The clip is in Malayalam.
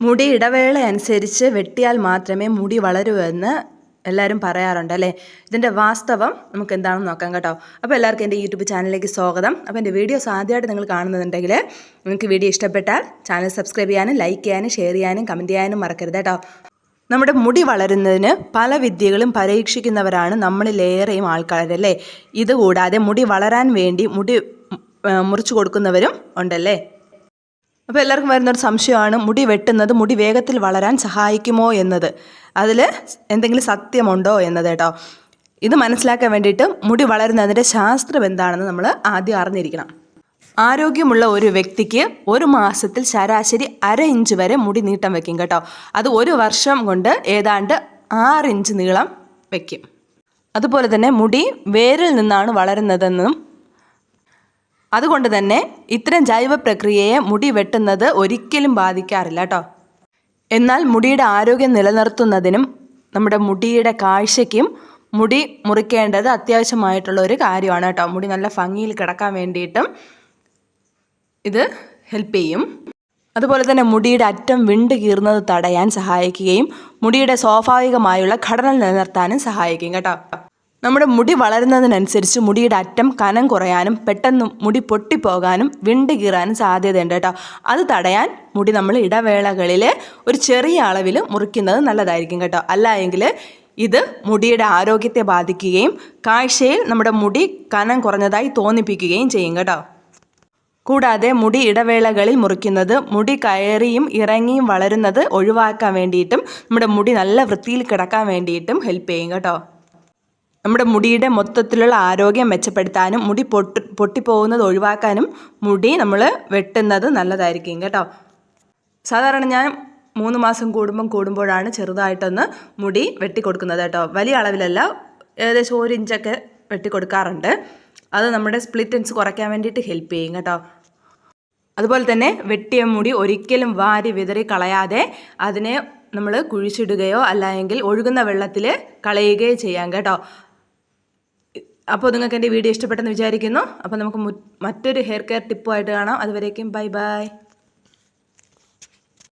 മുടി ഇടവേള അനുസരിച്ച് വെട്ടിയാൽ മാത്രമേ മുടി വളരൂ എന്ന് എല്ലാവരും പറയാറുണ്ട് അല്ലേ? ഇതിന്റെ വാസ്തവം നമുക്ക് എന്താണെന്ന് നോക്കാം കേട്ടോ. അപ്പോൾ എല്ലാവർക്കും എന്റെ യൂട്യൂബ് ചാനലിലേക്ക് സ്വാഗതം. അപ്പോൾ എന്റെ വീഡിയോസ് ആദ്യമായിട്ട് നിങ്ങൾ കാണുന്നുണ്ടെങ്കിൽ നിങ്ങൾക്ക് വീഡിയോ ഇഷ്ടപ്പെട്ടാൽ ചാനൽ സബ്സ്ക്രൈബ് ചെയ്യാനും ലൈക്ക് ചെയ്യാനും ഷെയർ ചെയ്യാനും കമന്റ് ചെയ്യാനും മറക്കരുത് കേട്ടോ. നമ്മുടെ മുടി വളരുന്നതിന് പല വിദ്യകളും പരീക്ഷിക്കുന്നവരാണ് നമ്മളിലേറെയും ആൾക്കാരല്ലേ ഇതുകൂടാതെ മുടി വളരാൻ വേണ്ടി മുടി മുറിച്ചു കൊടുക്കുന്നവരും ഉണ്ടല്ലേ? അപ്പോൾ എല്ലാവർക്കും വരുന്നൊരു സംശയമാണ് മുടി വെട്ടുന്നത് മുടി വേഗത്തിൽ വളരാൻ സഹായിക്കുമോ എന്നത്. അതിൽ എന്തെങ്കിലും സത്യമുണ്ടോ എന്നത് കേട്ടോ. ഇത് മനസ്സിലാക്കാൻ വേണ്ടിയിട്ട് മുടി വളരുന്നതിന്റെ ശാസ്ത്രം എന്താണെന്ന് നമ്മൾ ആദ്യം അറിഞ്ഞിരിക്കണം. ആരോഗ്യമുള്ള ഒരു വ്യക്തിക്ക് ഒരു മാസത്തിൽ ശരാശരി അര ഇഞ്ച് വരെ മുടി നീട്ടം വെക്കും കേട്ടോ. അത് ഒരു വർഷം കൊണ്ട് ഏതാണ്ട് ആറ് ഇഞ്ച് നീളം വെക്കും. അതുപോലെ തന്നെ മുടി വേരിൽ നിന്നാണ് വളരുന്നതെന്നും അതുകൊണ്ട് തന്നെ ഇത്തരം ജൈവ പ്രക്രിയയെ മുടി വെട്ടുന്നത് ഒരിക്കലും ബാധിക്കാറില്ല കേട്ടോ എന്നാൽ മുടിയുടെ ആരോഗ്യം നിലനിർത്തുന്നതിനും നമ്മുടെ മുടിയുടെ കാഴ്ചയ്ക്കും മുടി മുറിക്കേണ്ടത് അത്യാവശ്യമായിട്ടുള്ള ഒരു കാര്യമാണ് കേട്ടോ മുടി നല്ല ഭംഗിയിൽ കിടക്കാൻ വേണ്ടിയിട്ടും ഇത് ഹെൽപ്പ് ചെയ്യും. അതുപോലെ തന്നെ മുടിയുടെ അറ്റം വിണ്ട് കീറുന്നത് തടയാൻ സഹായിക്കുകയും മുടിയുടെ സ്വാഭാവികമായുള്ള ഘടന നിലനിർത്താനും സഹായിക്കും കേട്ടോ. നമ്മുടെ മുടി വളരുന്നതിനനുസരിച്ച് മുടിയുടെ അറ്റം കനം കുറയാനും പെട്ടെന്ന് മുടി പൊട്ടിപ്പോകാനും വിണ്ട് കീറാനും സാധ്യതയുണ്ട് കേട്ടോ. അത് തടയാൻ മുടി നമ്മൾ ഇടവേളകളിൽ ഒരു ചെറിയ അളവിൽ മുറിക്കുന്നത് നല്ലതായിരിക്കും കേട്ടോ. അല്ല എങ്കിൽ ഇത് മുടിയുടെ ആരോഗ്യത്തെ ബാധിക്കുകയും കാഴ്ചയിൽ നമ്മുടെ മുടി കനം കുറഞ്ഞതായി തോന്നിപ്പിക്കുകയും ചെയ്യും കേട്ടോ. കൂടാതെ മുടി ഇടവേളകളിൽ മുറിക്കുന്നത് മുടി കയറിയും ഇറങ്ങിയും വളരുന്നത് ഒഴിവാക്കാൻ വേണ്ടിയിട്ടും നമ്മുടെ മുടി നല്ല വൃത്തിയിൽ കിടക്കാൻ വേണ്ടിയിട്ടും ഹെൽപ്പ് ചെയ്യും കേട്ടോ. നമ്മുടെ മുടിയുടെ മൊത്തത്തിലുള്ള ആരോഗ്യം മെച്ചപ്പെടുത്താനും മുടി പൊട്ടി പൊട്ടിപ്പോകുന്നത് ഒഴിവാക്കാനും മുടി നമ്മൾ വെട്ടുന്നത് നല്ലതായിരിക്കും കേട്ടോ. സാധാരണ ഞാൻ മൂന്ന് മാസം കൂടുമ്പം കൂടുമ്പോഴാണ് ചെറുതായിട്ടൊന്ന് മുടി വെട്ടിക്കൊടുക്കുന്നത് കേട്ടോ. വലിയ അളവിലല്ല ഏകദേശം ഒരു ഇഞ്ചൊക്കെ വെട്ടിക്കൊടുക്കാറുണ്ട്. അത് നമ്മുടെ സ്പ്ലിറ്റൻസ് കുറയ്ക്കാൻ വേണ്ടിയിട്ട് ഹെൽപ്പ് ചെയ്യും കേട്ടോ. അതുപോലെ തന്നെ വെട്ടിയ മുടി ഒരിക്കലും വാരി വിതറി കളയാതെ അതിനെ നമ്മൾ കുഴിച്ചിടുകയോ അല്ലെങ്കിൽ ഒഴുകുന്ന വെള്ളത്തിൽ കളയുകയോ ചെയ്യാം കേട്ടോ. അപ്പോൾ നിങ്ങൾക്ക് എന്റെ വീഡിയോ ഇഷ്ടപ്പെട്ടെന്ന് വിചാരിക്കുന്നു. അപ്പോൾ നമുക്ക് മറ്റൊരു ഹെയർ കെയർ ടിപ്പുമായിട്ട് കാണാം. അതുവരേക്കും ബൈ ബൈ.